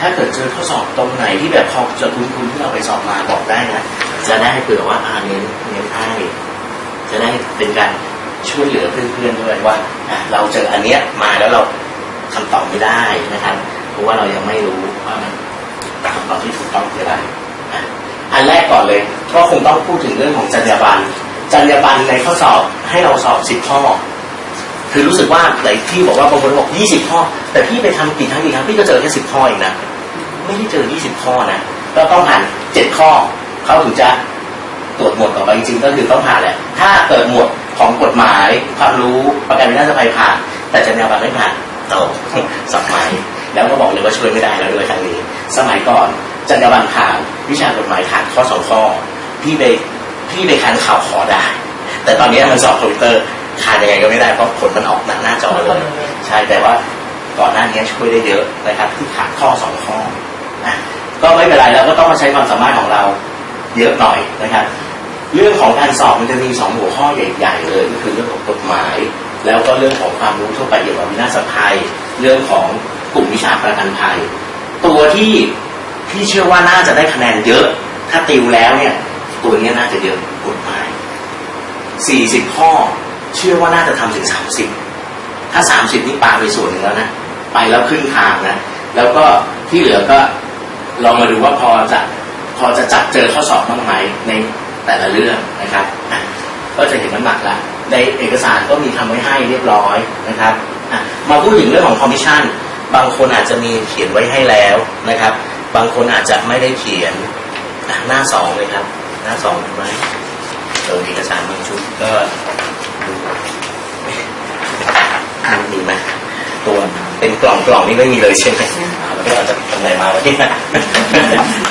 ถ้าเกิดเจอข้อสอบตรงไหนที่แบบพอจะคุ้นๆที่เราไปสอบมาบอกได้นะ จะได้เผื่อว่าอาเน้นเน้นให้จะได้เป็นการช่วยเหลือเพื่อนๆด้วยว่าเราเจออันเนี้ยมาแล้วเราคำตอบไม่ได้นะครับ เพราะว่าเรายังไม่รู้ว่ามันคำตอบที่ถูกต้องคืออะไรอันแรกก่อนเลยก็คงต้องพูดถึงเรื่องของจรรยาบรรณจรรยาบรรณในข้อสอบให้เราสอบสิบข้อ คือรู้สึกว่าหลายที่บอกว่าบางคนบอกยี่สิบข้อ แต่พี่ไปทำกี่ครั้งกี่ครั้งพี่ก็เจอแค่สิบข้อเองนะ ไม่ได้เจอยี่สิบข้อนะก็ต้องผ่านเจ็ดข้อ เขาถึงจะตรวจหมวดต่อไปจริงๆก็คือต้องผ่านแหละ ถ้าเกิดหมวดของกฎหมายความรู้ประกันวินาศภัยผ่าน แต่จรรยาบรรณไม่ผ่านตกสับไม้แล้วก็บอกเลยว่าช่วยไม่ได้แล้วด้วยครั้งนี้ สมัยก่อนจรรยาบรรณผ่านวิชากฎหมายผ่านข้อสองข้อพี่ไปพี่ไปคันข่าวขอได้ แต่ตอนนี้มันสอบคอมพิวเตอร์คานยังไงก็ไม่ได้เพราะผลมันออกหน้าหน้าจอเลย ใช่แต่ว่าก่อนหน้านี้ช่วยได้เยอะนะครับที่ขาดข้อสองข้อ นะก็ไม่เป็นไรเราก็ต้องมาใช้ความสามารถของเราเยอะหน่อยนะครับ เรื่องของการสอบมันจะมีสองหัวข้อใหญ่ๆเลยก็คือเรื่องของกฎหมาย แล้วก็เรื่องของความรู้ทั่วไปเกี่ยวกับวินาศภัย เรื่องของกลุ่มวิชาประกันภัย ตัวที่พี่เชื่อว่าน่าจะได้คะแนนเยอะ ถ้าติวแล้วเนี่ย ตัวนี้น่าจะเยอะกฎหมาย 40 ข้อ เชื่อว่าน่าจะทำถึง 30 ถ้า 30 นี่ปาไปส่วนหนึ่งแล้วนะ ไปแล้วครึ่งทางนะ แล้วก็ที่เหลือก็ ลองมาดูว่าพอจะพอจะจับเจอข้อสอบบ้างไหมในแต่ละเรื่องนะครับก็จะเห็นน้ำหนักละในเอกสารก็มีทำไว้ให้เรียบร้อยนะครับมาพูดถึงเรื่องของคอมมิชชั่นบางคนอาจจะมีเขียนไว้ให้แล้วนะครับ บางคนอาจจะไม่ได้เขียนหน้าสองเลยครับ หน้าสองเห็นไหมเออเอกสารบางชุดก็ดูมันมีไหมตัว เป็นกล่องกล่องนี่ไม่มีเลยใช่ไหมอ่าแล้วก็เอาจากตรงไหนมาวะเนี่ย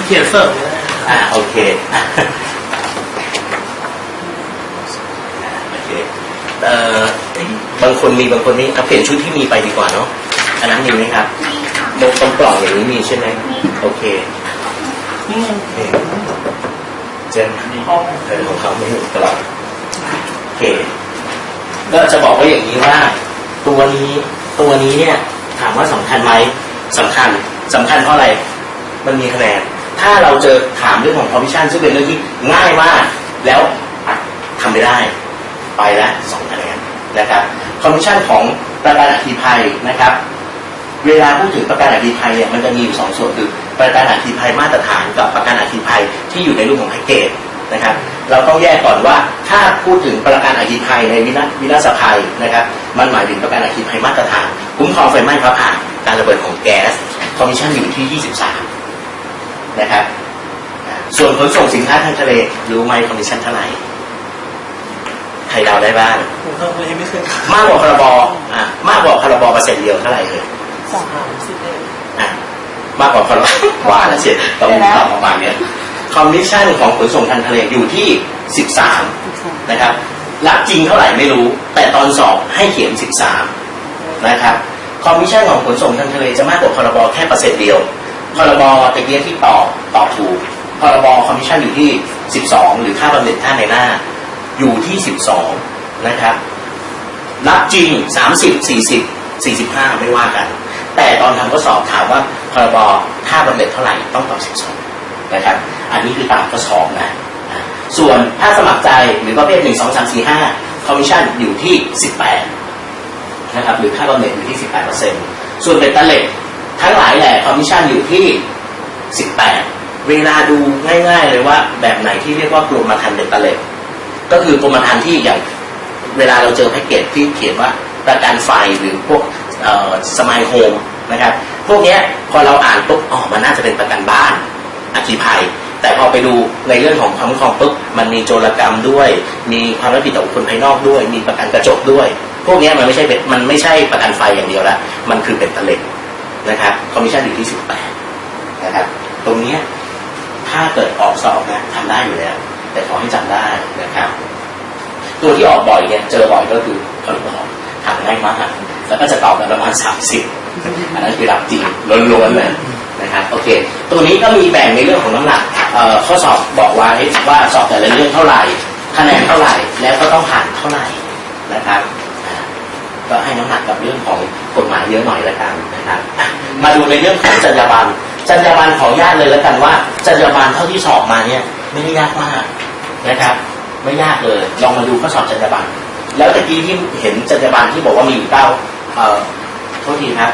เขียนเสิร์ฟเลยนะอ่าโอเคอะโอเคเอ่อบางคนมีบางคนนี่เอาเปลี่ยนชุดที่มีไปดีกว่าเนาะอันนั้นมีไหมครับมีค่ะตรงตรงกล่องอย่างนี้มีใช่ไหมโอเคนี่ไงโอเคเจนห้องเออของเขาไม่อยู่กล่องโอเคก็จะบอกว่าอย่างนี้ว่า ตัวนี้ตัวนี้เนี่ย ถามว่าสำคัญไหมสำคัญสำคัญเพราะอะไร มันมีคะแนน ถ้าเราเจอถามเรื่องของคอมมิชชั่นซึ่งเป็นเรื่องที่ง่ายมาก แล้วทำไม่ได้ ไปล้วสองคะแนนนะครับคอมมิชชั่นของประกันอัคคีภัยนะครับ เวลาพูดถึงประกันอัคคีภัยเนี่ยมันจะมีอยู่สองส่วนคือประกันอัคคีภัยมาตรฐานกับประกันอัคคีภัยที่อยู่ในรูปของแพ็กเกจนะครับ เราต้องแยกก่อนว่าถ้าพูดถึงประกันอัคคีภัยในวินาวินาศภัยนะครับ มันหมายถึงประกันอัคคีภัยมาตรฐาน คุ้มครองไฟไหม้ฟ้าผ่าการระเบิดของแก๊สคอมมิชชั่นอยู่ที่ 23 นะครับ ส่วนขนส่งสินค้าทางทะเลรู้ไหมคอมมิชชั่นเท่าไหร่ใครเดาได้บ้างผมทำอะไรไม่เคยมากกว่าพรบอะมากกว่าพรบเปอร์เซ็นต์เดียวเท่าไหร่เลยสามสิบเอ็ดอะมากกว่าพรบว่าแล้วเสียต้องมีตอบประมาณเนี้ย คอมมิชชั่นของขนส่งทางทะเลอยู่ที่ 13 นะครับหลักจริงเท่าไหร่ไม่รู้ แต่ตอนสอบให้เขียน 13 นะครับคอมมิชชั่นของขนส่งทางทะเลจะมากกว่าพรบแค่เปอร์เซ็นต์เดียวพรบตะเกียที่ตอบตอบถูกพรบคอมมิชชั่นอยู่ที่ 12 หรือค่าบำเหน็จค่าในหน้า อยู่ที่ 12 นะครับ รับจริง 30 40 45 ไม่ว่ากัน แต่ตอนทำข้อสอบถามว่าพรบค่าบำเหน็จเท่าไหร่ต้องตอบ 12 นะครับ อันนี้คือตามข้อสอบนะส่วนถ้าสมัครใจหรือประเภท1 2 3 4 5คอมมิชชั่นอยู่ที่18นะครับหรือค่าบำเหน็จอยู่ที่18%ส่วนเป็นตะเล็กทั้งหลายแหละคอมมิชชั่นอยู่ที่18เวลาดูง่าย ๆ เลยว่าแบบไหนที่เรียกว่ากรมธรรม์เป็นตะเล็กก็คือกรมธรรม์ที่อย่างเวลาเราเจอแพ็กเกจที่เขียนว่าประกันไฟหรือพวกสมายโฮมนะครับ พวกนี้พอเราอ่านปุ๊บอ๋อมันน่าจะเป็นประกันบ้านอัคคีภัย แต่พอไปดูในเรื่องของความคุ้มครองปุ๊บมันมีโจรกรรมด้วย มีความรับผิดต่อบุคคลภายนอกด้วย มีประกันกระจกด้วย พวกนี้มันไม่ใช่เป็นมันไม่ใช่ประกันไฟอย่างเดียวละมันคือเป็นตะเล็กนะครับคอมมิชชั่นอยู่ที่ 18 นะครับ ตรงนี้ถ้าเกิดออกสอบนะทำได้อยู่แล้ว แต่ขอให้จำได้นะครับ ตัวที่ออกบ่อยเนี่ยเจอบ่อยก็คือพรบถามง่ายมากแล้วก็จะตอบกันประมาณสามสิบอันนั้นคือหลักจริงล้วนๆเลย นะครับโอเคตัวนี้ก็มีแบ่งในเรื่องของน้ำหนักข้อสอบบอกไว้ว่าสอบแต่ละเรื่องเท่าไหร่ คะแนนเท่าไหร่ แล้วก็ต้องผ่านเท่าไหร่นะครับก็ให้น้ำหนักกับเรื่องของกฎหมายเยอะหน่อยละกันนะครับมาดูในเรื่องของจรรยาบรรณจรรยาบรรณขออนุญาตเลยแล้วกันว่าจรรยาบรรณเท่าที่สอบมาเนี่ยไม่ได้ยากมากนะครับ ไม่ยากเลยลองมาดูข้อสอบจรรยาบรรณแล้วตะกี้ที่เห็นจรรยาบรรณที่บอกว่ามีอยู่เก้าเอ่อโทษทีครับ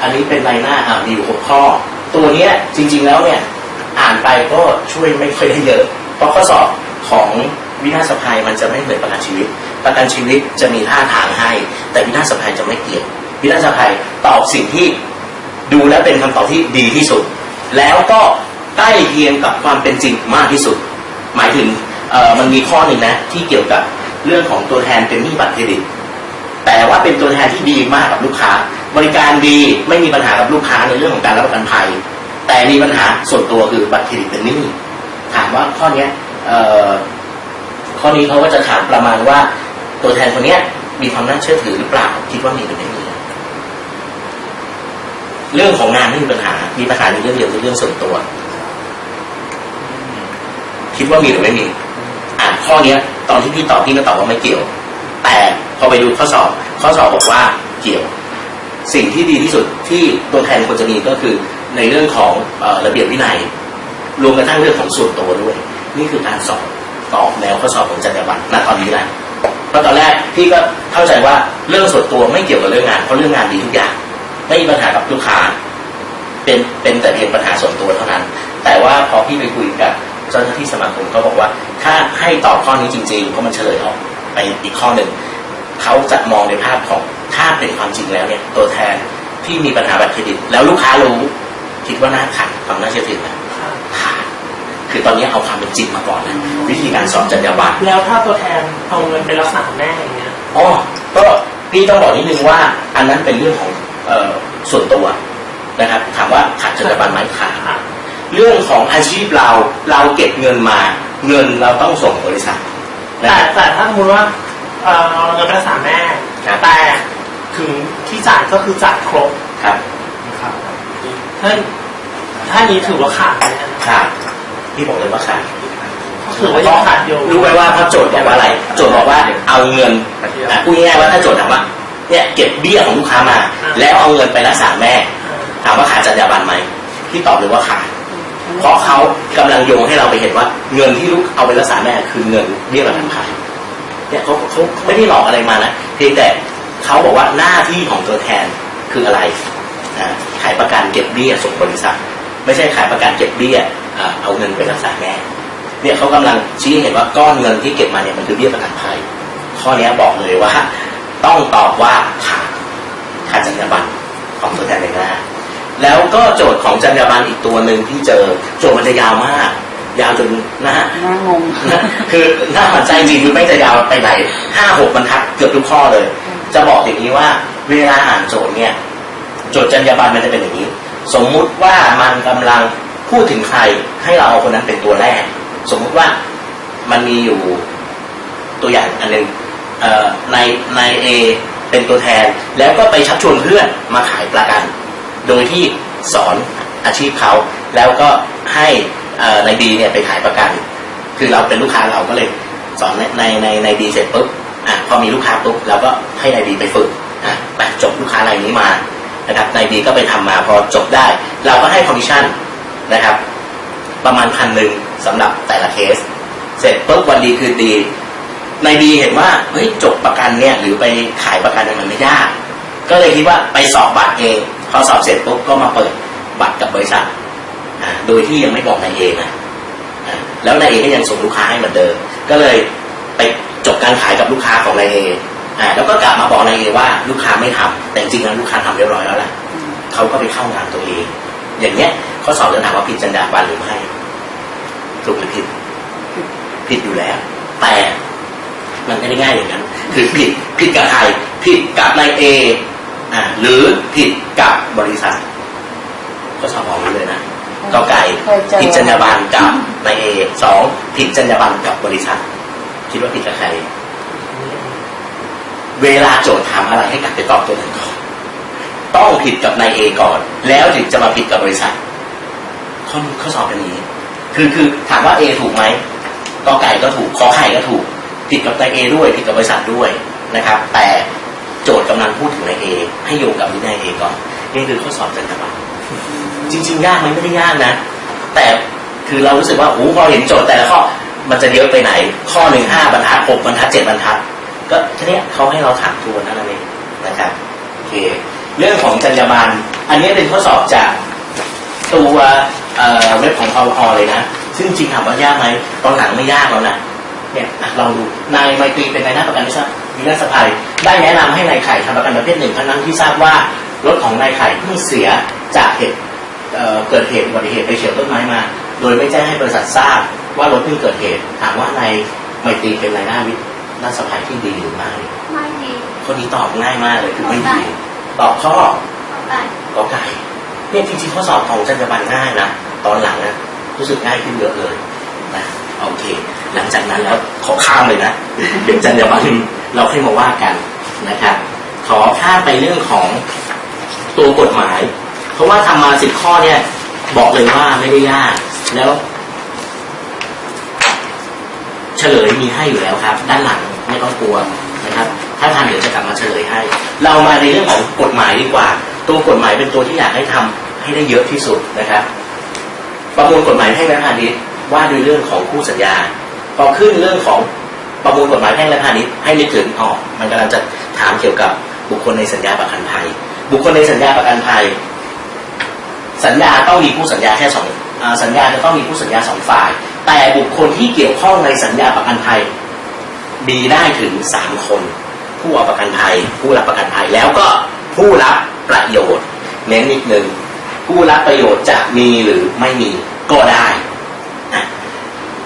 อันนี้เป็นใบหน้าอ่ามีอยู่หกข้อ ตัวเนี้ยจริง ๆแล้วเนี่ยอ่านไปก็ช่วยไม่ค่อยได้เยอะ เพราะข้อสอบของวินาศภัยมันจะไม่เหมือนประกันชีวิต ประกันชีวิตจะมีท่าทางให้ แต่วินาศภัยจะไม่เกี่ยววินาศภัยตอบสิ่งที่ดูแล้วเป็นคำตอบที่ดีที่สุด แล้วก็ใกล้เคียงกับความเป็นจริงมากที่สุด หมายถึงมันมีข้อหนึ่งนะที่เกี่ยวกับเรื่องของตัวแทนเป็นหนี้บัตรเครดิตแต่ว่าเป็นตัวแทนที่ดีมากกับลูกค้า บริการดีไม่มีปัญหากับลูกค้าในเรื่องของการรับประกันภัย แต่มีปัญหาส่วนตัวคือบัตรเครดิตเป็นหนี้ถามว่าข้อเนี้ยข้อนี้เขาก็จะถามประมาณว่า ตัวแทนคนเนี้ยมีความน่าเชื่อถือหรือเปล่าคิดว่ามีหรือไม่มีเรื่องของงานไม่มีปัญหา มีปัญหาในเรื่องเดียวคือเรื่องส่วนตัว คิดว่ามีหรือไม่มี อ่านข้อเนี้ย ตอนที่พี่ตอบพี่ก็ตอบว่าไม่เกี่ยว แต่พอไปดูข้อสอบ ข้อสอบบอกว่าเกี่ยว สิ่งที่ดีที่สุดที่ตัวแทนควรจะมีก็คือในเรื่องของระเบียบวินัย รวมกระทั่งเรื่องของส่วนตัวด้วย นี่คือการสอบตอบแนวข้อสอบของจรรยาบรรณตอนนี้แหละเพราะตอนแรกพี่ก็เข้าใจว่าเรื่องส่วนตัวไม่เกี่ยวกับเรื่องงานเพราะเรื่องงานดีทุกอย่าง ไม่มีปัญหากับลูกค้า เป็นเป็นแต่เพียงปัญหาส่วนตัวเท่านั้น แต่ว่าพอพี่ไปคุยกับเจ้าหน้าที่สมาคมเขาบอกว่า ถ้าให้ตอบข้อนี้จริงๆเพราะมันเฉลยออกไปอีกข้อหนึ่งเขาจะมองในภาพของ ถ้าเป็นความจริงแล้วเนี่ยตัวแทนที่มีปัญหาบัตรเครดิต แล้วลูกค้ารู้คิดว่าน่าขาดความน่าเชื่อถือนะขาดคือตอนนี้เอาความเป็นจริงมาก่อนนะวิธีการสอบจรรยาบรรณแล้วถ้าตัวแทนเอาเงินไปรักษาแม่อย่างเงี้ยอ๋อก็พี่ต้องบอกนิดนึงว่า อันนั้นเป็นเรื่องของเออส่วนตัวนะครับถามว่าขาดจรรยาบรรณไหมขาดค่ะเรื่องของอาชีพเราเราเก็บเงินมา เงินเราต้องส่งบริษัทนะแต่ครับแต่ถ้าสมมติว่าเอ่อเอาเงินไปรักษาแม่ครับแต่ ถึงที่จ่ายก็คือจ่ายครบครับถ้าถ้านี้ถือว่าขาดไหมนะขาดพี่บอกเลยว่าขาดถือว่ายังขาดอยู่รู้ไหมว่าเพราะโจทย์บอกว่าอะไร โจทย์บอกว่าเอาเงินอะพูดง่ายๆว่าถ้าโจทย์ถามว่าเนี่ยเก็บเบี้ยของลูกค้ามา แล้วเอาเงินไปรักษาแม่ถามว่าขาดจรรยาบรรณไหมพี่ตอบเลยว่าขาดเพราะเขากำลังโยงให้เราไปเห็นว่า เงินที่ลูกเอาไปรักษาแม่คือเงินเบี้ยประกันภัยเนี่ยเขาเขาเขาไม่ได้หลอกอะไรมานะเพียงแต่ เขาบอกว่าหน้าที่ของตัวแทนคืออะไรอ่าขายประกันเก็บเบี้ยส่งบริษัท ไม่ใช่ขายประกันเก็บเบี้ยอ่าเอาเงินไปรักษาแม่เนี่ยเขากำลังชี้ให้เห็นว่าก้อนเงินที่เก็บมาเนี่ยมันคือเบี้ยประกันภัย ข้อเนี้ยบอกเลยว่า ต้องตอบว่าขาดขาดจรรยาบรรณของตัวแทนในหน้าแล้วก็โจทย์ของจรรยาบรรณอีกตัวหนึ่งที่เจอโจทย์มันจะยาวมาก ยาวจนหน้าน่างงคือหน้าหันใจจริงคือไม่จะยาวไปไหนห้าหกบรรทัดเกือบทุกข้อเลย จะบอกอย่างนี้ว่าเวลาอ่านโจทย์เนี่ยโจทย์จรรยาบรรณมันจะเป็นอย่างนี้ สมมุติว่ามันกำลังพูดถึงใครให้เราเอาคนนั้นเป็นตัวแรก สมมุติว่ามันมีอยู่ตัวอย่างอันหนึ่งในในเอเป็นตัวแทน แล้วก็ไปชักชวนเพื่อนมาขายประกัน โดยที่สอนอาชีพเขา แล้วก็ให้ในบีเนี่ยไปขายประกัน คือเราเป็นลูกค้าเราก็เลยสอนในในในในบีเสร็จปุ๊บ อะพอมีลูกค้าปุ๊บเราก็ให้ในบีไปฝึกอะไปจบลูกค้ารายนี้มานะครับในบีก็ไปทำมาพอจบได้ เราก็ให้คอมมิชชั่นนะครับ ประมาณพันหนึ่งสำหรับแต่ละเคส เสร็จปุ๊บวันดีคืนดีในบีเห็นว่าเฮ้ยจบประกันเนี่ยหรือไปขายประกันเนี่ยมันไม่ยาก ก็เลยคิดว่าไปสอบบัตรเอง พอสอบเสร็จปุ๊บก็มาเปิดบัตรกับบริษัทอ่าโดยที่ยังไม่บอกนายเองนะอ่าแล้วนายเอก็ยังส่งลูกค้าให้เหมือนเดิม ก็เลยไป จบการขายกับลูกค้าของนายเออ่าแล้วก็กลับมาบอกนายเอว่าลูกค้าไม่ทำแต่จริงๆแล้วลูกค้าทำเรียบร้อยแล้วแหละเขาก็ไปเข้างานตัวเอง อย่างเนี้ยข้อสอบจะถามว่าผิดจรรยาบรรณหรือไม่ถูกหรือผิด ผิดอยู่แล้ว แต่มันไม่ได้ง่ายอย่างนั้นคือผิดผิดกับใครผิดกับนายเออ่าหรือผิดกับบริษัท ก็สอบออกมาเลยนะกอไก่เคยเจอผิดจรรยาบรรณกับนายเอสองผิดจรรยาบรรณกับบริษัท คิดว่าผิดกับใคร เวลาโจทย์ถามอะไรให้กลับไปตอบตัวนั้นก่อนต้องผิดกับนายเอก่อน แล้วถึงจะมาผิดกับบริษัทข้อข้อสอบเป็นอย่างนี้ คือคือถามว่า A ถูกไหมกอไก่ก็ถูกขอไข่ก็ถูก ผิดกับนายเอด้วย ผิดกับบริษัทด้วยนะครับ แต่โจทย์กำลังพูดถึงนายเอให้โยงกับนัยเอก่อนนี่คือข้อสอบจรรยาบรรณจริง ๆ ยากไหมไม่ได้ยากนะ แต่คือเรารู้สึกว่าโอ้พอเห็นโจทย์แต่ละข้อ มันจะเยอะไปไหน ข้อหนึ่งห้าบรรทัดหกบรรทัดเจ็ดบรรทัด ก็แค่เนี้ยเขาให้เราถามทวนนั่นเองนะครับโอเคเรื่องของจรรยาบรรณอันนี้เป็นข้อสอบจากตัวเว็บของพอพอเลยนะ ซึ่งจริงถามว่ายากไหมตอนหลังไม่ยากแล้วนะเนี่ยลองดูนายไมตรีเป็นนายหน้าประกันวิชาวินาศภัยได้แนะนำให้นายไข่ทำประกันประเภทหนึ่งทั้งนั้นที่ทราบว่ารถของนายไข่เพิ่งเสียจากเหตุเเกิดเหตุอุบัติเหตุไปเฉียวต้นไม้มา โดยไม่แจ้งให้บริษัททราบ ว่ารถเพิ่งเกิดเหตุ ถามว่านายไมตรีเป็นนายหน้าวินาศภัยที่ดีหรือไม่ไม่ดีคนนี้ตอบง่ายมากเลยคือไม่ดี ตอบข้อเข้าไปกอไก่เนี่ยจริงๆข้อสอบของจรรยาบรรณง่ายนะตอนหลังนะรู้สึกง่ายขึ้นเยอะเลยนะโอเค หลังจากนั้นแล้วขอข้ามเลยนะเดี๋ยวจรรยาบรรณเราค่อยมาว่ากันนะครับขอข้ามไปเรื่องของตัวกฎหมาย เพราะว่าทำมาสิบข้อเนี่ยบอกเลยว่าไม่ได้ยากแล้วเฉลยมีให้อยู่แล้วครับ ด้านหลังไม่ต้องกลัวนะครับ ถ้าทันเดี๋ยวจะกลับมาเฉลยให้ เรามาในเรื่องของกฎหมายดีกว่า ตัวกฎหมายเป็นตัวที่อยากให้ทำให้ได้เยอะที่สุดนะครับ ประมวลกฎหมายแพ่งและพาณิชย์ว่าด้วยเรื่องของคู่สัญญาพอขึ้นเรื่องของประมวลกฎหมายแพ่งและพาณิชย์ให้นึกถึงออกมันกำลังจะถามเกี่ยวกับบุคคลในสัญญาประกันภัย บุคคลในสัญญาประกันภัย สัญญาต้องมีผู้สัญญาแค่สองสัญญาจะต้องมีผู้สัญญาสองฝ่าย แต่บุคคลที่เกี่ยวข้องในสัญญาประกันภัยมีได้ถึงสามคน ผู้เอาประกันภัย ผู้รับประกันภัยแล้วก็ผู้รับประโยชน์เน้นนิดนึงผู้รับประโยชน์จะมีหรือไม่มีก็ได้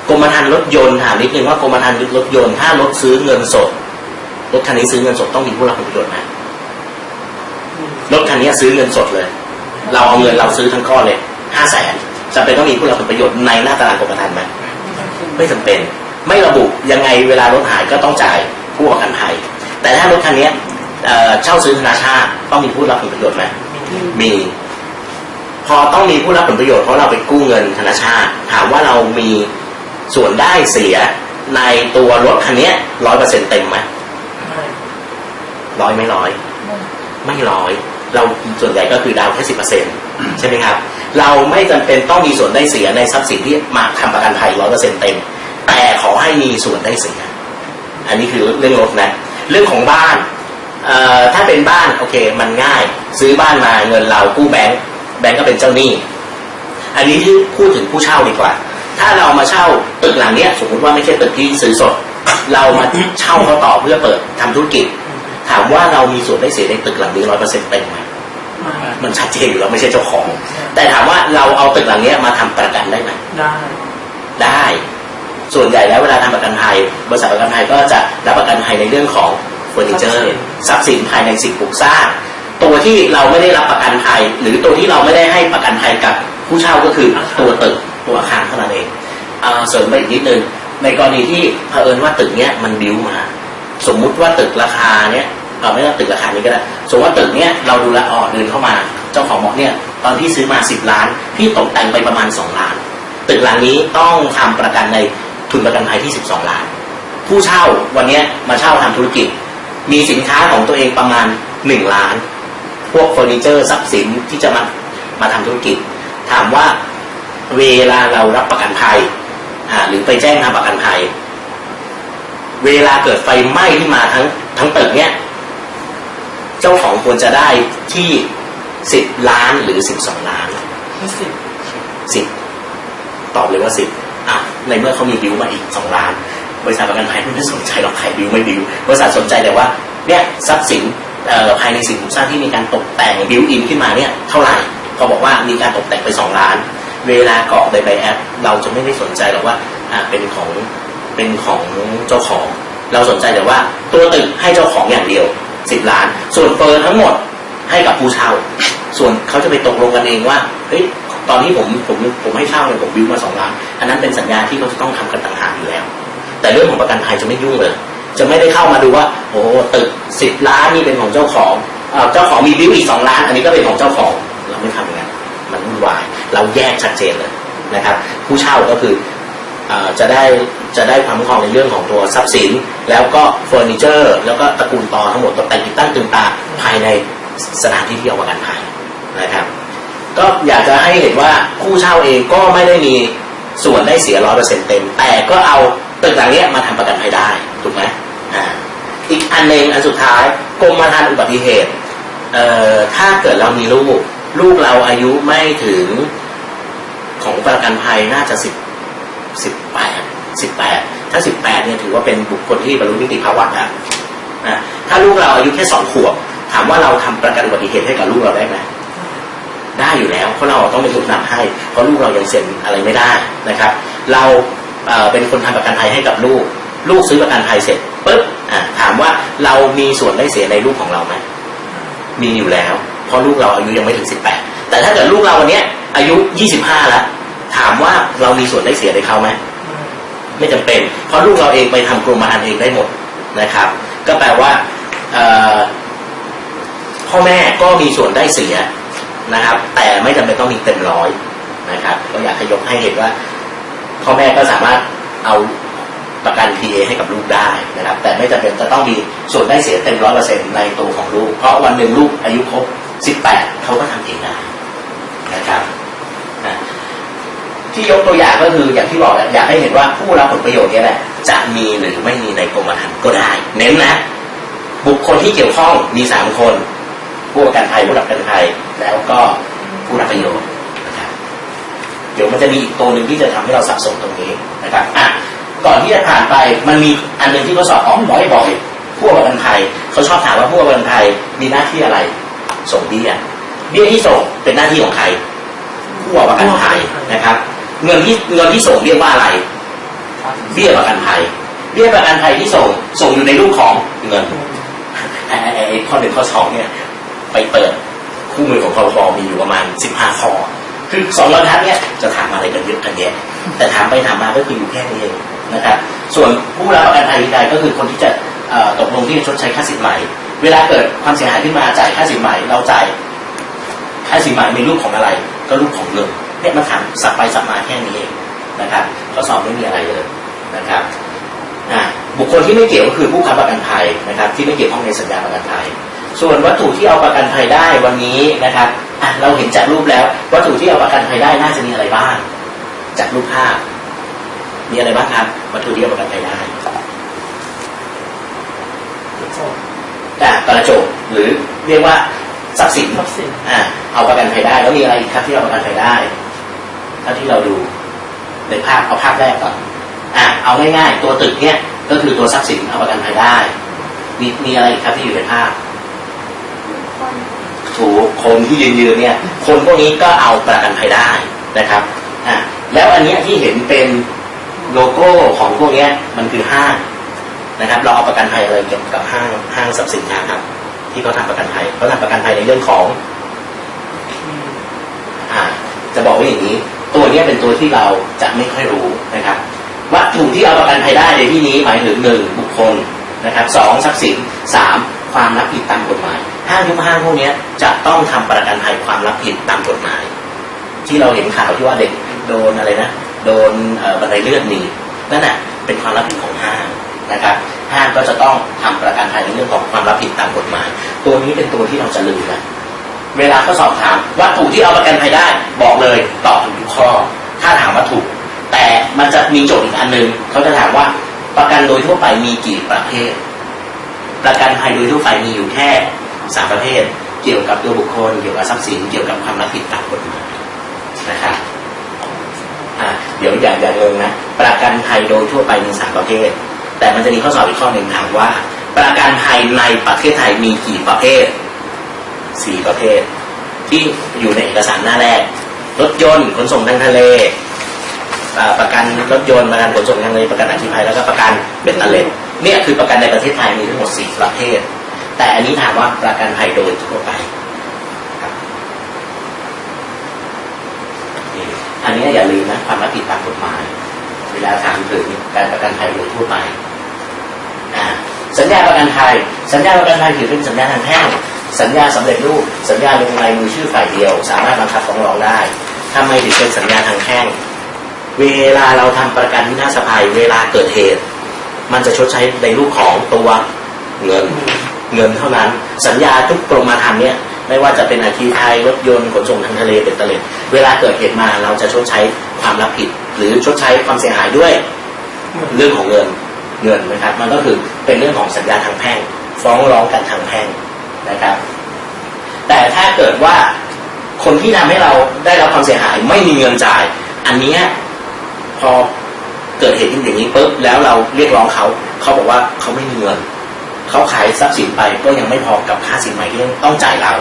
กรมธรรม์รถยนต์ถามนิดนึงว่ากรมธรรม์รถยนต์ถ้ารถซื้อเงินสดรถคันนี้ซื้อเงินสดต้องมีผู้รับผลประโยชน์ไหมรถคันนี้ซื้อเงินสดเลย เราเอาเงินเราซื้อทั้งก้อนเลยห้าแสน จำเป็นต้องมีผู้รับผลประโยชน์ในหน้าตารางกรมธรรม์ไหมไม่จำเป็น ไม่ระบุยังไงเวลารถหายก็ต้องจ่ายผู้ประกันภัย แต่ถ้ารถคันนี้เช่าซื้อธนาชาติต้องมีผู้รับผลประโยชน์ไหมมี พอต้องมีผู้รับผลประโยชน์เพราะเราไปกู้เงินธนาชาติถามว่าเรามีส่วนได้เสียในตัวรถคันนี้ร้อยเปอร์เซ็นต์เต็มไหมร้อยไม่ร้อย ไม่ร้อย เราส่วนใหญ่ก็คือดาวแค่สิบเปอร์เซ็นใช่ไหมครับ เราไม่จำเป็นต้องมีส่วนได้เสียในทรัพย์สินที่มาทำประกันภัยร้อยเปอร์เซ็นต์เต็ม แต่ขอให้มีส่วนได้เสีย อันนี้คือเรื่องรถนะ เรื่องของบ้านเอ่อถ้าเป็นบ้านโอเคมันง่าย ซื้อบ้านมาเงินเรากู้แบงก์แบงก์ก็เป็นเจ้าหนี้ อันนี้ที่พูดถึงผู้เช่าดีกว่า ถ้าเรามาเช่าตึกหลังเนี้ยสมมติว่าไม่ใช่ตึกที่ซื้อสด เรามาเช่าเขาต่อเพื่อเปิดทำธุรกิจ ถามว่าเรามีส่วนได้เสียในตึกหลังนี้ร้อยเปอร์เซ็นต์เต็มไหมมันชัดเจนอยู่แล้วไม่ใช่เจ้าของ แต่ถามว่าเราเอาตึกหลังเนี้ยมาทำประกันได้ไหมได้ได้ ส่วนใหญ่แล้วเวลาทำประกันภัยบริษัทประกันภัยก็จะรับประกันภัยในเรื่องของเฟอร์นิเจอร์ทรัพย์สินภายในสิ่งปลูกสร้าง ตัวที่เราไม่ได้รับประกันภัย หรือตัวที่เราไม่ได้ให้ประกันภัยกับผู้เช่าก็คือตัวตึกตัวอาคารเท่านั้นเองอ่าเสริมไปอีกนิดนึงในกรณีที่เผอิญว่าตึกเนี้ยมันบิ้วมา สมมุติว่าตึกราคาเนี้ยเออไม่ต้องตึกราคานี้ก็ได้สมมติว่าตึกเนี้ยเราดูแลวออกเดินเข้ามา เจ้าของบอกเนี่ย ตอนที่ซื้อมาสิบล้าน พี่ตกแต่งไปประมาณสองล้าน ตึกหลังนี้ต้องทำประกันในทุนประกันภัยที่12ล้าน ผู้เช่าวันนี้มาเช่าทำธุรกิจ มีสินค้าของตัวเองประมาณ1ล้าน พวกเฟอร์นิเจอร์ทรัพย์สินที่จะมามาทำธุรกิจ ถามว่าเวลาเรารับประกันภัยหรือไปแจ้งทำประกันภัย เวลาเกิดไฟไหม้ขึ้นมาทั้งทั้งตึกเนี้ย เจ้าของควรจะได้ที่ 10ล้านหรือ12ล้านไม่สิบสิบตอบเลยว่าสิบอะในเมื่อเขามีบิวมาอีกสองล้าน บริษัทประกันภัยไม่สนใจหรอกใครบิวไม่บิวบริษัทสนใจแต่ว่าเนี่ยทรัพย์สินเอ่อภายในสิ่งปลูกสร้างที่มีการตกแต่งบิวอินขึ้นมาเนี่ยเท่าไหร่เขาบอกว่ามีการตกแต่งไปสองล้าน เวลากรอกในใบแอป เราจะไม่ได้สนใจหรอกว่าอ่าเป็นของเป็นของเจ้าของ เราสนใจแต่ว่าตัวตึกให้เจ้าของอย่างเดียวสิบล้าน ส่วนเฟอร์ทั้งหมดให้กับผู้เช่า ส่วนเขาจะไปตกลงกันเองว่าเฮ้ยตอนที่ผมผมผมให้เช่าเนี่ยผมบิวมาสองล้านอันนั้นเป็นสัญญาที่เขาจะต้องทำกันต่างหากอยู่แล้ว แต่เรื่องของประกันภัยจะไม่ยุ่งเลย จะไม่ได้เข้ามาดูว่าโอ้โหตึกสิบล้านนี่เป็นของเจ้าของเจ้าของมีบิวอีกสองล้าน อันนี้ก็เป็นของเจ้าของเราไม่ทำอย่างนั้นมันวุ่นวายเราแยกชัดเจนเลยนะครับ ผู้เช่าก็คือจะได้จะได้ความคุ้มครองในเรื่องของตัวทรัพย์สิน แล้วก็เฟอร์นิเจอร์ แล้วก็ตระกูลต่อทั้งหมดตกแต่งติดตั้งตึงตาภายในสถานที่ที่เอาประกันภัย นะครับ ก็อยากจะให้เห็นว่าผู้เช่าเองก็ไม่ได้มีส่วนได้เสียร้อยเปอร์เซ็นต์เต็ม แต่ก็เอาตึกหลังนี้มาทำประกันภัยได้ถูกไหมอ่าอีกอันหนึ่งอันสุดท้ายกรมธรรม์อุบัติเหตุเอ่อถ้าเกิดเรามีลูก ลูกเราอายุไม่ถึงของประกันภัยน่าจะสิบสิบแปดสิบแปดถ้าสิบแปดเนี่ยถือว่าเป็นบุคคลที่บรรลุนิติภาวะนะถ้าลูกเราอายุแค่สองขวบถามว่าเราทำประกันอุบัติเหตุให้กับลูกเราได้ไหม ได้อยู่แล้วเพราะเราต้องเป็นคนนำให้เพราะลูกเรายังเซ็นอะไรไม่ได้นะครับ เราเเป็นคนทำประกันภัยให้กับลูก ลูกซื้อประกันภัยเสร็จปุ๊บถามว่าเรามีส่วนได้เสียในลูกของเราไหมมีอยู่แล้ว เพราะลูกเราอายุยังไม่ถึง 18 แต่ถ้าเกิดลูกเราวันนี้อายุ 25 แล้ว ถามว่าเรามีส่วนได้เสียในเขาไหมไม่จำเป็น เพราะลูกเราเองไปทำกรมธรรม์เองได้หมดนะครับ ก็แปลว่าพ่อแม่ก็มีส่วนได้เสีย นะครับ แต่ไม่จำเป็นต้องมีเต็มร้อยนะครับ ก็อยากให้ยกให้เห็นว่า พ่อแม่ก็สามารถเอาประกัน PA ให้กับลูกได้นะครับ แต่ไม่จำเป็นจะต้องมีส่วนได้เสียเต็มร้อยเปอร์เซ็นต์ในตัวของลูก เพราะวันหนึ่งลูกอายุครบ 18 เขาก็ทำเองได้นะครับที่ยกตัวอย่างก็คืออย่างที่บอกแหละอยากให้เห็นว่าผู้รับผลประโยชน์เนี่ยแหละจะมีหรือไม่มีในกรมธรรม์ก็ได้ เน้นนะ บุคคลที่เกี่ยวข้องมีสามคนผู้ประกันภัยผู้รับประกันภัย แล้วก็ผู้รับประโยชน์นะครับเดี๋ยวมันจะมีอีกตัวหนึ่งที่จะทำให้เราสับสนตรงนี้นะครับอะก่อนที่จะผ่านไปมันมีอันหนึ่งที่เขาสอบออกบ่อยๆผู้ประกันภัยเขาชอบถามว่าผู้ประกันภัยมีหน้าที่อะไร ส่งเบี้ยเบี้ยที่ส่งเป็นหน้าที่ของใครผู้ประกันภัยนะครับ เงินที่เงินที่ส่งเรียกว่าอะไร เบี้ยประกันภัยเบี้ยประกันภัยที่ส่งส่งอยู่ในรูปของเงินไอ้ข้อหนึ่งข้อสองเนี่ย ไปเปิด คู่มือของคอรมีอยู่ประมาณสิบห้าข้อ คือสองบรรทัดเนี่ยจะถามอะไรกันเยอะกันแยะแต่ถามไปถามมาก็คืออยู่แค่นี้เองนะครับ ส่วนผู้รับประกันภัยใดก็คือคนที่จะตกลงที่จะชดใช้ค่าสินไหม่ เวลาเกิดความเสียหายขึ้นมาจ่ายค่าสินไหม่เราจ่ายค่าสินไหม่มีรูปของอะไร ก็รูปของเงินเนี่ยมาถามสับไปสับมาแค่นี้เองนะครับข้อสอบไม่มีอะไรเลยนะครับอ่าบุคคลที่ไม่เกี่ยวก็คือผู้ค้ำประกันภัยนะครับ ที่ไม่เกี่ยวข้องในสัญญาประกันภัย ส่วนวัตถุที่เอาประกันภัยได้วันนี้นะครับอะเราเห็นจากรูปแล้ว วัตถุที่เอาประกันภัยได้น่าจะมีอะไรบ้าง จากรูปภาพ มีอะไรบ้างครับวัตถุที่เอาประกันภัยได้จากกระจกหรือเรียกว่าทรัพย์สินทรัพย์สินอ่าเอาประกันภัยได้ แล้วมีอะไรอีกครับที่เอาประกันภัยได้เท่าที่เราดูในภาพเอาภาพแรกก่อนอ่าเอาง่ายๆ ตัวตึกเนี่ยก็คือตัวทรัพย์สินเอาประกันภัยได้ มีมีอะไรอีกครับที่อยู่ในภาพ ถูกคนที่ยืนยืนเนี่ย คนพวกนี้ก็เอาประกันภัยได้นะครับอ่าแล้วอันเนี้ยที่เห็นเป็นโลโก้ของพวกเนี้ยมันคือห้างนะครับ เราเอาประกันภัยอะไรเกี่ยวกับห้างห้างสรรพสินค้าครับ ที่เขาทำประกันภัยเขาทำประกันภัยในเรื่องของอ่าจะบอกว่าอย่างนี้ ตัวเนี้ยเป็นตัวที่เราจะไม่ค่อยรู้นะครับวัตถุที่เอาประกันภัยได้ในที่นี้หมายถึงหนึ่งบุคคลนะครับสองทรัพย์สินสามความรับผิดตามกฎหมาย ห้างทุกห้างพวกนี้จะต้องทำประกันภัยความรับผิดตามกฎหมาย ที่เราเห็นข่าวที่ว่าเด็กโดนอะไรนะโดนบันไดเลื่อนหนีนั่นน่ะเป็นความรับผิดของห้างนะครับห้างก็จะต้องทำประกันภัยในเรื่องของความรับผิดตามกฎหมาย ตัวนี้เป็นตัวที่เราจะลืมนะเวลาเขาสอบถามวัตถุที่เอาประกันภัยได้ บอกเลยตอบถูกทุกข้อ ถ้าถามวัตถุแต่มันจะมีโจทย์อีกอันหนึ่งเขาจะถามว่าประกันโดยทั่วไปมีกี่ประเภทประกันภัยโดยทั่วไปมีอยู่แค่ สามประเภทเกี่ยวกับตัวบุคคล เกี่ยวกับทรัพย์สินเกี่ยวกับความรับผิดตามกฎหมายนะครับเดี๋ยวอย่าอย่างงงนะประกันภัยโดยทั่วไปมีสามประเภท แต่มันจะมีข้อสอบอีกข้อหนึ่งถามว่า ประกันภัยในประเทศไทยมีกี่ประเภทสี่ประเภท ที่อยู่ในเอกสารหน้าแรก รถยนต์ขนส่งทางทะเลประกันรถยนต์ประกันขนส่งทางทะเลประกันอัคคีภัยแล้วก็ประกันเบ็ดเตล็ดเนี่ยคือประกันในประเทศไทยมีทั้งหมดสี่ประเภท แต่อันนี้ถามว่าประกันภัยโดยทั่วไปอันนี้อย่าลืมนะความรับผิดตามกฎหมาย เวลาถามถึงการประกันภัยโดยทั่วไปสัญญาประกันภัยสัญญาประกันภัยถือเป็นสัญญาทางแพ่งสัญญาสำเร็จรูปสัญญาลงลายมือชื่อฝ่ายเดียว สามารถบังคับฟ้องร้องได้ถ้าไม่ถือเป็นสัญญาทางแพ่งเวลาเราทำประกันวินาศภัยเวลาเกิดเหตุ มันจะชดใช้ในรูปของตัวเงิน เงินเท่านั้น สัญญาทุกกรมธรรม์เนี่ยไม่ว่าจะเป็นอาคีภัยรถยนต์ขนส่งทางทะเลเป็นเตล็ดเวลาเกิดเหตุมาเราจะชดใช้ความรับผิด หรือชดใช้ความเสียหายด้วยเรื่องของเงินเงินนะครับ มันก็คือเป็นเรื่องของสัญญาทางแพ่ง ฟ้องร้องกันทางแพ่งนะครับ แต่ถ้าเกิดว่าคนที่ทำให้เราได้รับความเสียหายไม่มีเงินจ่าย อันนี้พอเกิดเหตุอย่างนี้ปุ๊บแล้วเราเรียกร้องเขาเขาบอกว่าเขาไม่มีเงิน เขาขายทรัพย์สินไปก็ยังไม่พอกับค่าสินใหม่ที่ต้องจ่ายเรา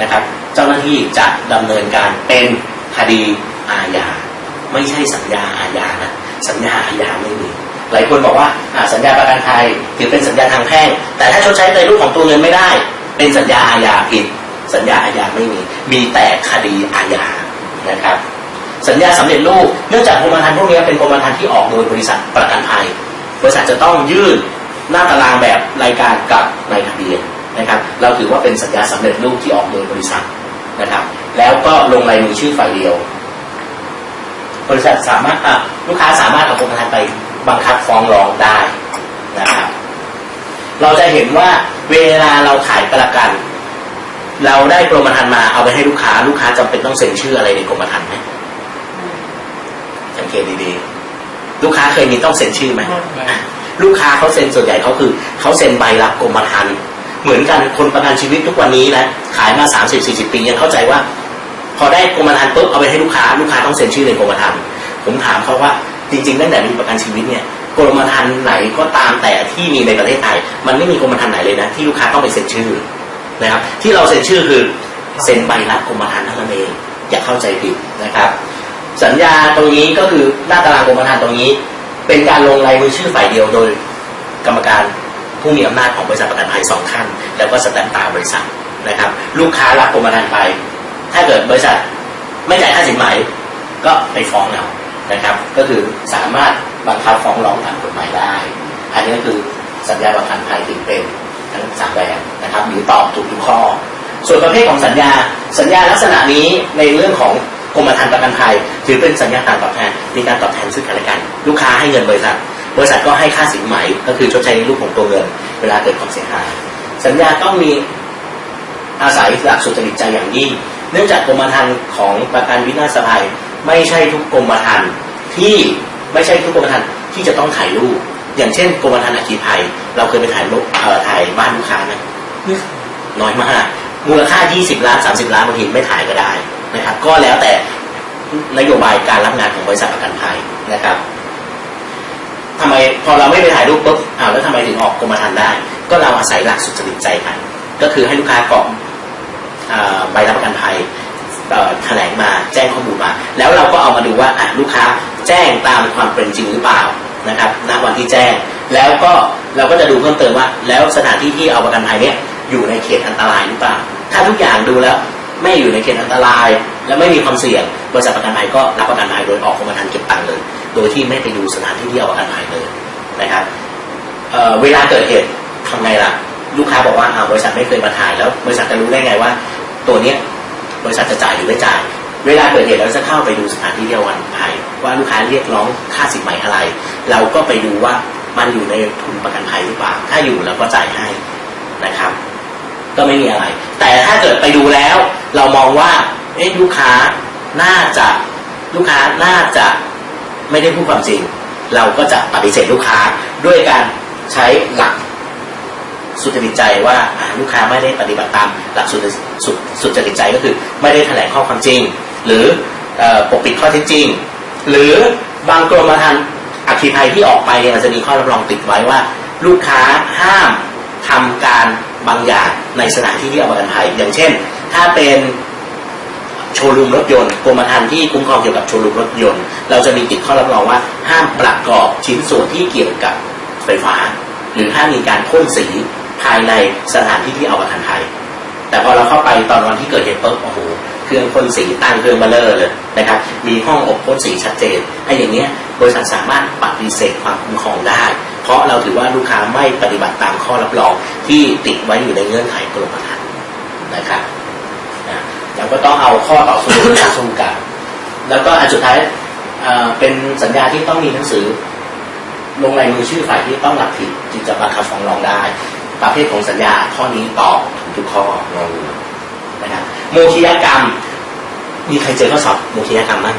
นะครับ เจ้าหน้าที่จะดำเนินการเป็นคดีอาญาไม่ใช่สัญญาอาญานะสัญญาอาญาไม่มีหลายคนบอกว่าสัญญาประกันภัยถือเป็นสัญญาทางแพ่ง แต่ถ้าชดใช้ในรูปของตัวเงินไม่ได้ เป็นสัญญาอาญาผิด สัญญาอาญาไม่มี มีแต่คดีอาญานะครับ สัญญาสำเร็จรูปเนื่องจากกรมธรรม์พวกนี้เป็นกรมธรรม์ที่ออกโดยบริษัทประกันภัย บริษัทจะต้องยื่น หน้าตารางแบบรายการกับนายทะเบียนนะครับ เราถือว่าเป็นสัญญาสำเร็จรูปที่ออกโดยบริษัทนะครับ แล้วก็ลงลายมือชื่อฝ่ายเดียว บริษัทสามารถอะลูกค้าสามารถเอากรมธรรม์ไปบังคับฟ้องร้องได้นะครับ เราจะเห็นว่าเวลาเราขายประกัน เราได้กรมธรรม์มาเอาไปให้ลูกค้า ลูกค้าจำเป็นต้องเซ็นชื่ออะไรในกรมธรรม์ไหมสังเกตดีๆ ลูกค้าเคยมีต้องเซ็นชื่อไหม ลูกค้าเขาเซ็นส่วนใหญ่เขาคือเขาเซ็นใบรับกรมธรรม์เหมือนกันคนประกันชีวิตทุกวันนี้นะขายมา30 40 ปียังเข้าใจว่า พอได้กรมธรรม์ปุ๊บเอาไปให้ลูกค้าลูกค้าต้องเซ็นชื่อในกรมธรรม์ผมถามเขาว่าจริงๆตั้งแต่มีประกันชีวิตเนี่ยกรมธรรม์ไหนก็ตามแต่ที่มีในประเทศไทย มันไม่มีกรมธรรม์ไหนเลยนะที่ลูกค้าต้องไปเซ็นชื่อนะครับ ที่เราเซ็นชื่อคือเซ็นใบรับกรมธรรม์เท่านั้นเองอย่าเข้าใจผิดนะครับ สัญญาตรงนี้ก็คือหน้าตารางกรมธรรม์ตรงนี้ เป็นการลงลายมือชื่อฝ่ายเดียวโดยกรรมการผู้มีอำนาจของบริษัทประกันภัยสองท่าน แล้วก็สแตมป์ตาบริษัทนะครับ ลูกค้ารับกรมธรรม์ไป ถ้าเกิดบริษัทไม่จ่ายค่าสินไหมก็ไปฟ้องเรานะครับ ก็คือสามารถบังคับฟ้องร้องตามกฎหมายได้ อันนี้ก็คือสัญญาประกันภัยถึงเป็นทั้งสามแบบนะครับหรือตอบถูกทุกข้อ ส่วนประเภทของสัญญา สัญญาลักษณะนี้ในเรื่องของ กรมธรรม์ประกันภัยถือเป็นสัญญาต่างตอบแทนมีการตอบแทนซึ่งกันและกัน ลูกค้าให้เงินบริษัท บริษัทก็ให้ค่าสินไหม ก็คือชดใช้ในรูปของตัวเงิน เวลาเกิดความเสียหาย สัญญาต้องมีอาศัยหลักสุจริตใจอย่างยิ่ง เนื่องจากกรมธรรม์ของประกันวินาศภัย ไม่ใช่ทุกกรมธรรม์ที่ไม่ใช่ทุกกรมธรรม์ที่จะต้องถ่ายรูป อย่างเช่นกรมธรรม์อัคคีภัย เราเคยไปถ่ายรูปเอ่อถ่ายบ้านลูกค้าไหมนี่น้อยมากมูลค่า 20 ล้าน 30 ล้านบางทีไม่ถ่ายก็ได้ นะครับก็แล้วแต่นโยบายการรับงานของบริษัทประกันภัยนะครับทำไมพอเราไม่ไปถ่ายรูปปุ๊บอ้าวแล้วทำไมถึงออกกรมธรรม์ได้ ก็เราอาศัยหลักสุจริตใจกัน ก็คือให้ลูกค้ากรอกใบรับประกันภัยแถลงมาแจ้งข้อมูลมา แล้วเราก็เอามาดูว่าอะลูกค้าแจ้งตามความเป็นจริงหรือเปล่านะครับณวันที่แจ้ง แล้วก็เราก็จะดูเพิ่มเติมว่า แล้วสถานที่ที่เอาประกันภัยเนี้ยอยู่ในเขตอันตรายหรือเปล่า ถ้าทุกอย่างดูแล้ว ไม่อยู่ในเขตอันตราย และไม่มีความเสี่ยงบริษัทประกันภัยก็รับประกันภัยโดยออกกรมธรรม์เก็บตังค์เลย โดยที่ไม่ไปดูสถานที่ที่เอาประกันภัยเลยนะครับเเวลาเกิดเหตุทำไงล่ะ ลูกค้าบอกว่าบริษัทไม่เคยมาถ่ายแล้ว บริษัทจะรู้ได้ไงว่า ตัวเนี้ยบริษัทจะจ่ายหรือไม่จ่าย เวลาเกิดเหตุเราจะเข้าไปดูสถานที่ที่เอาประกันภัยว่าลูกค้าเรียกร้องค่าสินไหมอะไร เราก็ไปดูว่ามันอยู่ในทุนประกันภัยหรือเปล่า ถ้าอยู่เราก็จ่ายให้นะครับ ก็ไม่มีอะไร แต่ถ้าเกิดไปดูแล้ว เรามองว่าเอ๊ะลูกค้าน่าจะลูกค้าน่าจะไม่ได้พูดความจริง เราก็จะปฏิเสธลูกค้าด้วยการใช้หลักสุจริตใจว่าลูกค้าไม่ได้ปฏิบัติตามหลักสุจสุสุจริตใจก็คือไม่ได้แถลงข้อความจริง หรือปกปิดข้อเท็จจริง หรือบางกรมธรรม์อัคคีภัยที่ออกไปเนี่ยมันจะมีข้อรับรองติดไว้ว่า ลูกค้าห้ามทำการ บางอย่างในสถานที่ที่เอาประกันภัย อย่างเช่น ถ้าเป็นโชว์รูมรถยนต์กรมธรรม์ที่คุ้มครองเกี่ยวกับโชว์รูมรถยนต์ เราจะมีติดข้อรับรองว่าห้ามประกอบชิ้นส่วนที่เกี่ยวกับไฟฟ้า หรือห้ามมีการพ่นสีภายในสถานที่ที่เอาประกันภัย แต่พอเราเข้าไปตอนวันที่เกิดเหตุปุ๊บโอ้โหเครื่องพ่นสีตั้งเครื่องเบลเลอร์เลยนะครับ มีห้องอบพ่นสีชัดเจนไอ้อย่างเนี้ยบริษัทสามารถปฏิเสธความคุ้มครองได้ เพราะเราถือว่าลูกค้าไม่ปฏิบัติตามข้อรับรอง ที่ติดไว้อยู่ในเงื่อนไขกรมธรรม์นะครับเราก็ต้องเอาข้อต่อสู้มาสู้กัน แล้วก็อันสุดท้ายเป็นสัญญาที่ต้องมีหนังสือ ลงลายมือชื่อฝ่ายที่ต้องรับผิดจึงจะบังคับฟ้องร้องได้ ประเภทของสัญญาข้อนี้ตอบทุกข้ออนะครับโมคิยกรรม มีใครเจอข้อสอบโมคิยกรรมบ้าง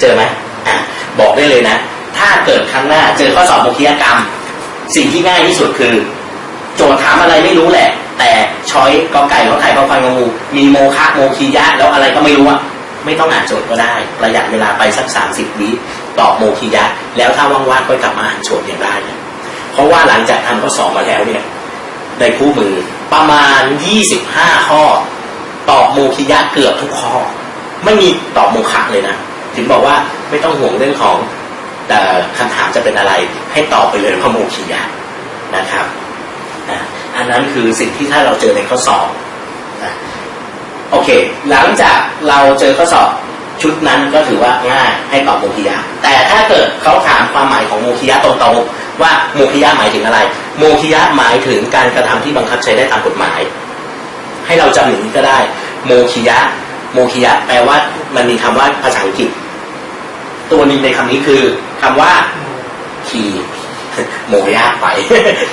เจอไหมอะบอกได้เลยนะ ถ้าเกิดครั้งหน้าเจอข้อสอบโมคิยกรรม สิ่งที่ง่ายที่สุดคือ โจทย์ถามอะไรไม่รู้แหละ แต่ช้อยกอไก่ขอไข่ขอควายงูมีโมคะโมคียะแล้วอะไรก็ไม่รู้อะไม่ต้องอ่านโจทย์ก็ได้ ประหยัดเวลาไปสักสามสิบวิตอบโมคียะ แล้วถ้าว่างๆก็กลับมาอ่านโจทย์อย่างได้นะเพราะว่าหลังจากทำข้อสอบมาแล้วเนี่ยในคู่มือประมาณยี่สิบห้าข้อ ตอบโมคียะเกือบทุกข้อ ไม่มีตอบโมคะเลยนะถึงบอกว่าไม่ต้องห่วงเรื่องของเอ่คำถามจะเป็นอะไร ให้ตอบไปเลยว่าโมคียะนะครับ อันนั้นคือสิ่งที่ถ้าเราเจอในข้อสอบนะโอเค หลังจากเราเจอข้อสอบชุดนั้นก็ถือว่าง่ายให้ตอบโมคิยะ แต่ถ้าเกิดเขาถามความหมายของโมคิยะตรงๆว่าโมคิยะหมายถึงอะไร โมคิยะหมายถึงการกระทำที่บังคับใช้ได้ตามกฎหมาย ให้เราจำอย่งนี้ก็ได้ โมคิยะ โมคิยะแปลว่ามันมีคำว่าภาษาอังกฤษ ตัวหนึงในคำนี้คือคำว่าคีย์ โมยากไป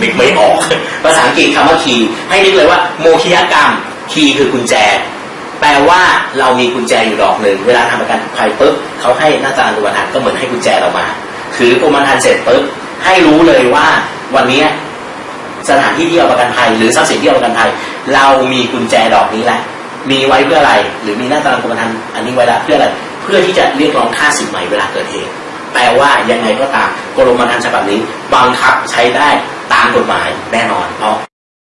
นึกไม่ออกภาษาอังกฤษคำว่าคีให้นึกเลยว่าโมคิยกรรมคีคือกุญแจ แปลว่าเรามีกุญแจอยู่ดอกหนึ่งเวลาทำประกันภัยปุ๊บเขาให้หน้าตาอุปทานก็เหมือนให้กุญแจเรามาถือกรมธรรม์เสร็จปุ๊บให้รู้เลยว่าวันนี้สถานที่ที่เอาประกันภัยหรือทรัพย์สินที่เอาประกันภัยเรามีกุญแจดอกนี้แหละมีไว้เพื่ออะไร หรือมีหน้าตารางกรมธรรม์อันนี้ไว้ละเพื่ออะไรเพื่อที่จะเรียกร้องค่าสินใหม่เวลาเกิดเหตุ แปลว่ายังไงก็ตามกรมธรรม์ฉบับนี้บังคับใช้ได้ตามกฎหมายแน่นอนเพราะ